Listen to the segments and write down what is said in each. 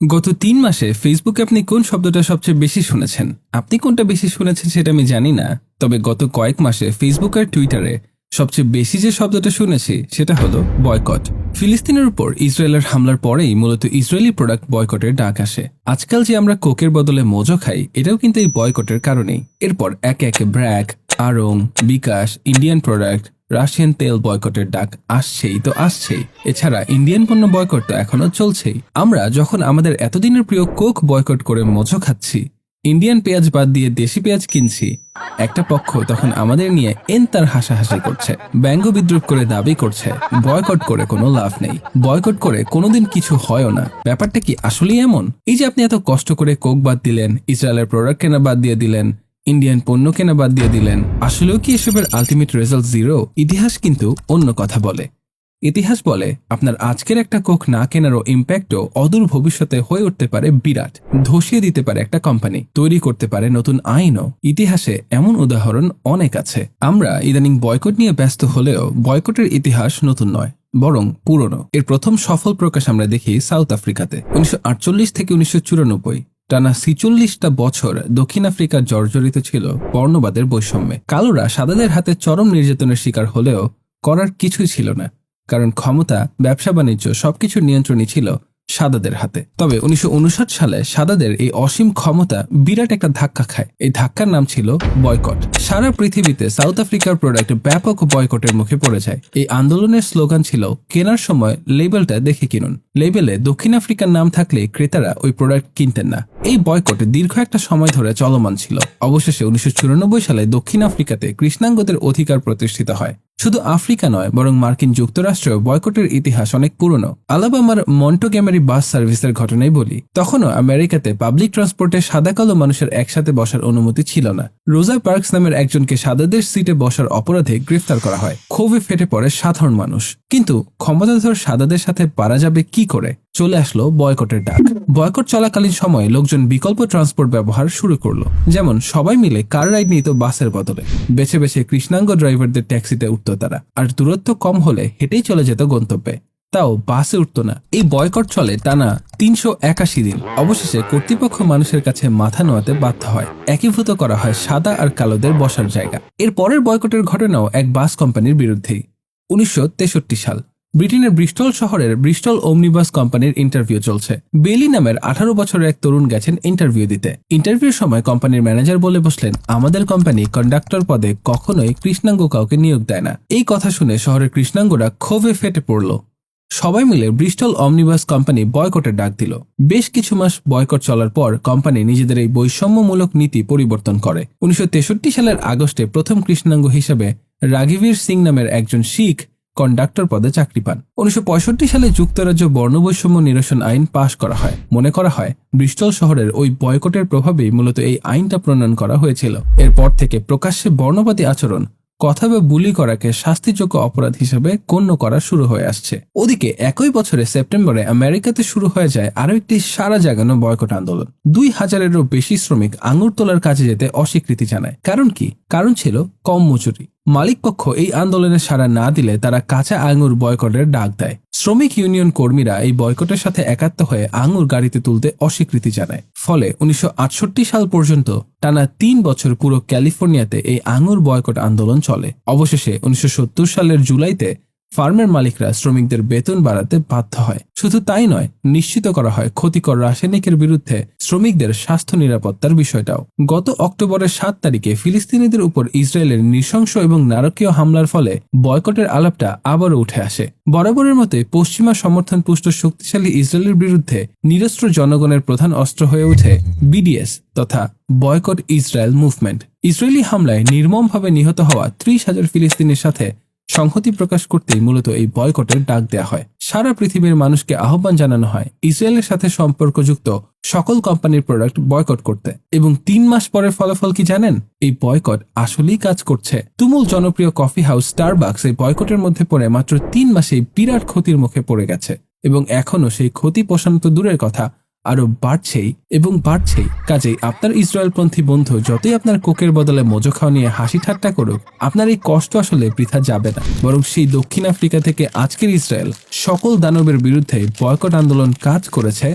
গত তিন মাসে ফেসবুকে আপনি কোন শব্দটা সবচেয়ে বেশি শুনেছেন? আপনি কোনটা বেশি শুনেছেন সেটা আমি জানি না, তবে গত কয়েক মাসে ফেসবুক আর টুইটারে সবচেয়ে বেশি যে শব্দটা শুনেছি সেটা হলো বয়কট ফিলিস্তিনের উপর ইসরায়েলের হামলার পরেই মূলত ইসরায়েলি প্রোডাক্ট বয়কটের ডাক আসে। আজকাল যে আমরা কোকের বদলে মোজো খাই, এটাও কিন্তু এই বয়কটের কারণেই। এরপর একে একে BRAC, Aarong, bKash Indian product Russian তেল বয়কটের ডাক আসছেই তো আসছেই। এছাড়া ইন্ডিয়ান পণ্য বয়কট তো এখনও চলছেই। আমরা যখন আমাদের এতদিনের প্রিয় কোক বয়কট করে মোজো খাচ্ছি ইন্ডিয়ান পেঁয়াজ বাদ দিয়ে দেশি পেঁয়াজ কিনছি, একটা পক্ষ তখন আমাদের নিয়ে এন তার হাসাহাসি করছে, ব্যঙ্গ বিদ্রুপ করে দাবি করছে বয়কট করে কোনো লাভ নেই। বয়কট করে কোনোদিন কিছু হয়ও না। ব্যাপারটা কি আসলেই এমন? এই যে আপনি এত কষ্ট করে কোক বাদ দিলেন ইসরায়েলের প্রোডাক্ট কেনা বাদ দিয়ে দিলেন ইন্ডিয়ান পণ্য কেনা বাদ দিয়ে দিলেন। আসলেও কি এসবের আলটিমেট রেজাল্ট জিরো ইতিহাস কিন্তু অন্য কথা বলে। ইতিহাস বলে, আপনার আজকের একটা কোক না কেনারও ইম্প্যাক্টও অদূর ভবিষ্যতে হয়ে উঠতে পারে বিরাট, ধসিয়ে দিতে পারে একটা কোম্পানি তৈরি করতে পারে নতুন আইনও। ইতিহাসে এমন উদাহরণ অনেক আছে। আমরা ইদানিং বয়কট নিয়ে ব্যস্ত হলেও বয়কটের ইতিহাস নতুন নয়, বরং পুরনো। এর প্রথম সফল প্রকাশ আমরা দেখি সাউথ আফ্রিকাতে উনিশশো আটচল্লিশ থেকে উনিশশো চুরানব্বই। টানা ছিচল্লিশটা বছর দক্ষিণ আফ্রিকা জর্জরিত ছিল বর্ণবাদের বৈষম্যে। কালোরা সাদাদের হাতে চরম নির্যাতনের শিকার হলেও করার কিছুই ছিল না, কারণ ক্ষমতা ব্যবসা বাণিজ্য সবকিছুর নিয়ন্ত্রণই ছিল সাদাদের হাতে। তবে উনিশশো উনষাট সালে সাদাদের এই অসীম ক্ষমতা বিরাট একটা ধাক্কা খায়। এই ধাক্কার নাম ছিল বয়কট। সারা পৃথিবীতে সাউথ আফ্রিকার প্রোডাক্ট ব্যাপক বয়কটের মুখে পড়ে যায়। এই আন্দোলনের স্লোগান ছিল, কেনার সময় লেবেলটা দেখে কিনুন। লেবেলে দক্ষিণ আফ্রিকার নাম থাকলে ক্রেতারা ওই প্রোডাক্ট কিনতেন না। এই বয়কট দীর্ঘ একটা সময় ধরে চলমান ছিল। অবশেষে উনিশশো চুরানব্বই সালে দক্ষিণ আফ্রিকাতে কৃষ্ণাঙ্গদের অধিকার প্রতিষ্ঠিত হয়। শুধু আফ্রিকা নয়, বরং মার্কিন যুক্তরাষ্ট্র বয়কটের ইতিহাস অনেক পুরনো। আলাবামার মন্টোগ্যামারি বাস সার্ভিসের ঘটনায় বলি। তখনও আমেরিকাতে পাবলিক ট্রান্সপোর্টে সাদা কালো মানুষের একসাথে বসার অনুমতি ছিল না। রোজা পার্কস নামের একজনকে সাদাদের সিটে বসার অপরাধে গ্রেফতার করা হয়। ক্ষোভে ফেটে পড়ে সাধারণ মানুষ। কিন্তু ক্ষমতাধর সাদাদের সাথে পারা যাবে কি করে? চলে আসলো বয়কটের ডাক। বয়কট চলাকালীন সময়ে লোকজন বিকল্প ট্রান্সপোর্ট ব্যবহার শুরু করল। যেমন সবাই মিলে কার রাইড নিত বাসের বদলে। বেছে বেছে কৃষ্ণাঙ্গ ড্রাইভারদের ট্যাক্সিতে উঠত তারা। আর দূরত্ব কম হলে হেঁটেই চলে যেত গন্তব্যে। তাও বাসে উঠতো না। এই বয়কট চলে টানা তিনশো একাশি দিন। অবশেষে কর্তৃপক্ষ মানুষের কাছে মাথা নোয়াতে বাধ্য হয়। একীভূত করা হয় সাদা আর কালোদের বসার জায়গা। এর পরের বয়কটের ঘটনাও এক বাস কোম্পানির বিরুদ্ধেই উনিশশো তেষট্টি সাল। ব্রিটেনের ব্রিস্টল শহরের ব্রিস্টল ওমনিবাস কোম্পানির ইন্টারভিউ চলছে। বেলি নামের আঠারো বছরের এক তরুণ গেছেন ইন্টারভিউ দিতে। ইন্টারভিউর সময় কোম্পানির ম্যানেজার বলে বসলেন, আমাদের কোম্পানি কন্ডাক্টর পদে কখনোই কৃষ্ণাঙ্গ কাউকে নিয়োগ দেয় না। এই কথা শুনে শহরের কৃষ্ণাঙ্গরা ক্ষোভে ফেটে পড়ল। সবাই মিলে ব্রিস্টল অমনিবাস কোম্পানি বয়কটের ডাক দিল। বেশ কিছু মাস বয়কট চলার পর কোম্পানি নিজেদের এই বৈষম্যমূলক নীতি পরিবর্তন করে। উনিশশো তেষট্টি সালের আগস্টে প্রথম কৃষ্ণাঙ্গ হিসেবে রাঘিবীর সিং নামের একজন শিখ কন্ডাক্টর পদে চাকরি পান। উনিশশো পঁয়ষট্টি সালে যুক্তরাজ্য বর্ণবৈষম্য নিরসন আইন পাশ করা হয়। মনে করা হয় ব্রিস্টল শহরের ওই বয়কটের প্রভাবেই মূলত এই আইনটা প্রণয়ন করা হয়েছিল। এরপর থেকে প্রকাশ্যে বর্ণবাদী আচরণ কথা বা বুলি করাকে শাস্তিযোগ্য অপরাধ হিসেবে গণ্য করা শুরু হয়ে আসছে। ওদিকে একই বছরে সেপ্টেম্বরে আমেরিকাতে শুরু হয়ে যায় আরও একটি সারা জাগানো বয়কট আন্দোলন। দুই হাজারেরও বেশি শ্রমিক আঙুর তোলার কাজে যেতে অস্বীকৃতি জানায়। কারণ কি? কারণ ছিল কম মজুরি। মালিক পক্ষ এই আন্দোলনে সাড়া না দিলে তারা কাঁচা আঙুর বয়কটের ডাক দেয়। শ্রমিক ইউনিয়ন কর্মীরা এই বয়কটের সাথে একাত্ম হয়ে আঙুর গাড়িতে তুলতে অস্বীকৃতি জানায়। ফলে উনিশশো আটষট্টি সাল পর্যন্ত টানা তিন বছর পুরো ক্যালিফোর্নিয়াতে এই আঙুর বয়কট আন্দোলন চলে। অবশেষে উনিশশো সত্তর সালের জুলাইতে ফার্মের মালিকরা শ্রমিকদের বেতন বাড়াতে বাধ্য হয়। শুধু তাই নয়, নিশ্চিত করা হয় ক্ষতিকর রাসায়নিকের বিরুদ্ধে শ্রমিকদের স্বাস্থ্য নিরাপত্তার বিষয়টাও। গত অক্টোবরের সাত তারিখে ফিলিস্তিনিদের উপর ইসরায়েলের নৃশংস এবং নারকীয় হামলার ফলে বয়কটের আলাপটা আবারও উঠে আসে। বরাবরের মতে পশ্চিমা সমর্থন পুষ্ট শক্তিশালী ইসরায়েলের বিরুদ্ধে নিরস্ত্র জনগণের প্রধান অস্ত্র হয়ে ওঠে বিডিএস তথা বয়কট ইসরায়েল মুভমেন্ট। ইসরায়েলি হামলায় নির্মমভাবে নিহত হওয়া ত্রিশ হাজার ফিলিস্তিনের সাথে সংহতি প্রকাশ করতেই মূলত এই বয়কটের ডাক দেয়া হয়। সারা পৃথিবীর মানুষকে আহ্বান জানানো হয়, ইসরায়েলের সাথে সম্পর্কযুক্ত সকল কোম্পানির প্রোডাক্ট বয়কট করতে। এবং তিন মাস পরের ফলাফল কি জানেন? এই বয়কট আসলেই কাজ করছে। তুমুল জনপ্রিয় কফি হাউস স্টারবাক্স এই বয়কটের মধ্যে পড়ে মাত্র তিন মাসেই বিরাট ক্ষতির মুখে পড়ে গেছে। এবং এখনও সেই ক্ষতি পোষানো তো দূরের কথা আরও বাড়ছেই এবং বাড়ছেই। কাজেই আপনার ইসরায়েলপন্থী বন্ধু যতই আপনার কোকের বদলে মজো খাওয়া নিয়ে হাসি ঠাট্টা করুক, আপনার এই কষ্ট আসলে বৃথা যাবে না। বরং সেই দক্ষিণ আফ্রিকা থেকে আজকের ইসরায়েল সকল দানবের বিরুদ্ধে বয়কট আন্দোলন কাজ করেছে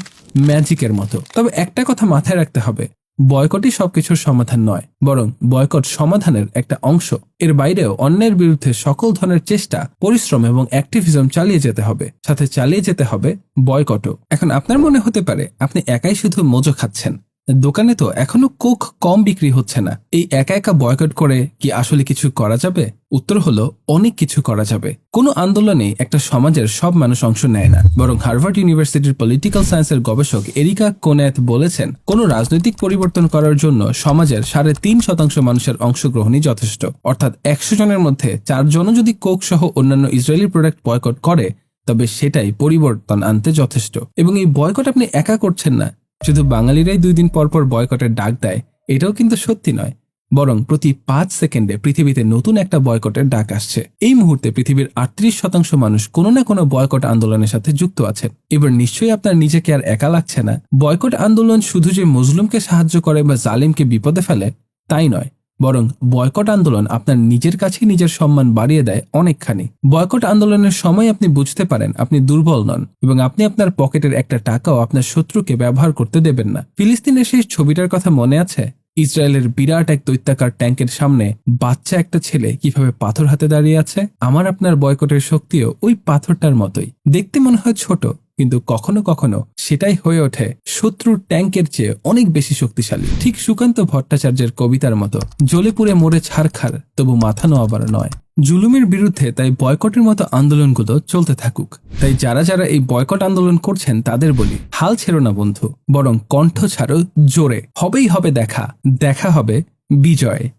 ম্যাজিকের মতো। তবে একটা কথা মাথায় রাখতে হবে বয়কটই সবকিছুর সমাধান নয়, বরং বয়কট সমাধানের একটা অংশ। এর বাইরেও অন্যের বিরুদ্ধে সকল ধরনের চেষ্টা, পরিশ্রম এবং অ্যাক্টিভিজম চালিয়ে যেতে হবে। সাথে চালিয়ে যেতে হবে বয়কটও। এখন আপনার মনে হতে পারে, আপনি একাই শুধু মজো খাচ্ছেন। দোকানে তো এখনও কোক কম বিক্রি হচ্ছে না। এই একা একা বয়কট করে কি আসলে কিছু করা যাবে? উত্তর হলো, অনেক কিছু করা যাবে। কোনো আন্দোলনে একটা সমাজের সব মানুষ অংশ নেয় না। বরং হার্ভার্ড ইউনিভার্সিটির পলিটিক্যাল সায়েন্সের গবেষক এরিকা কোনেথ বলেছেন, কোনো রাজনৈতিক পরিবর্তন করার জন্য সমাজের সাড়ে তিন শতাংশ মানুষের অংশগ্রহণই যথেষ্ট। অর্থাৎ একশো জনের মধ্যে চারজনও যদি কোক সহ অন্যান্য ইসরায়েলি প্রোডাক্ট বয়কট করে, তবে সেটাই পরিবর্তন আনতে যথেষ্ট। এবং এই বয়কট আপনি একা করছেন না শুধু বাঙালিরাই দুই দিন পর পর বয়কটের ডাক দেয়, এটাও কিন্তু সত্যি নয়। বরং প্রতি পাঁচ সেকেন্ডে পৃথিবীতে নতুন একটা বয়কটের ডাক আসছে। এই মুহূর্তে পৃথিবীর আটত্রিশ শতাংশ মানুষ কোনো না কোনো বয়কট আন্দোলনের সাথে যুক্ত আছেন। এবার নিশ্চয়ই আপনার নিজেকে আর একা লাগছে না। বয়কট আন্দোলন শুধু যে মজলুমকে সাহায্য করে বা জালিমকে বিপদে ফেলে, তাই নয়। বরং বয়কট আন্দোলন আপনার নিজের কাছেই নিজের সম্মান বাড়িয়ে দেয় অনেকখানি। বয়কট আন্দোলনের সময় আপনি বুঝতে পারেন আপনি দুর্বল নন এবং আপনি আপনার পকেটের একটা টাকাও আপনার শত্রুকে ব্যবহার করতে দেবেন না। ফিলিস্তিনের সেই ছবিটার কথা মনে আছে? ইসরায়েলের বিরাট এক দৈত্যাকার ট্যাঙ্কের সামনে বাচ্চা একটা ছেলে কীভাবে পাথর হাতে দাঁড়িয়ে আছে? আমার আপনার বয়কটের শক্তিও ওই পাথরটার মতোই। দেখতে মনে হয় ছোট। কিন্তু কখনো কখনো সেটাই হয়ে ওঠে শত্রুর ট্যাঙ্কের চেয়ে অনেক বেশি শক্তিশালী। ঠিক সুকান্ত ভট্টাচার্যের কবিতার মতো জ্বলে পুড়ে মরে ছাড়খার, তবু মাথা নোয়াবার নয়। জুলুমের বিরুদ্ধে তাই বয়কটের মতো আন্দোলনগুলো চলতে থাকুক। তাই যারা যারা এই বয়কট আন্দোলন করছেন তাদের বলি, হাল ছেড়ো না বন্ধু, বরং কণ্ঠ ছাড়ো জোরে। হবেই হবে দেখা দেখা হবে বিজয়।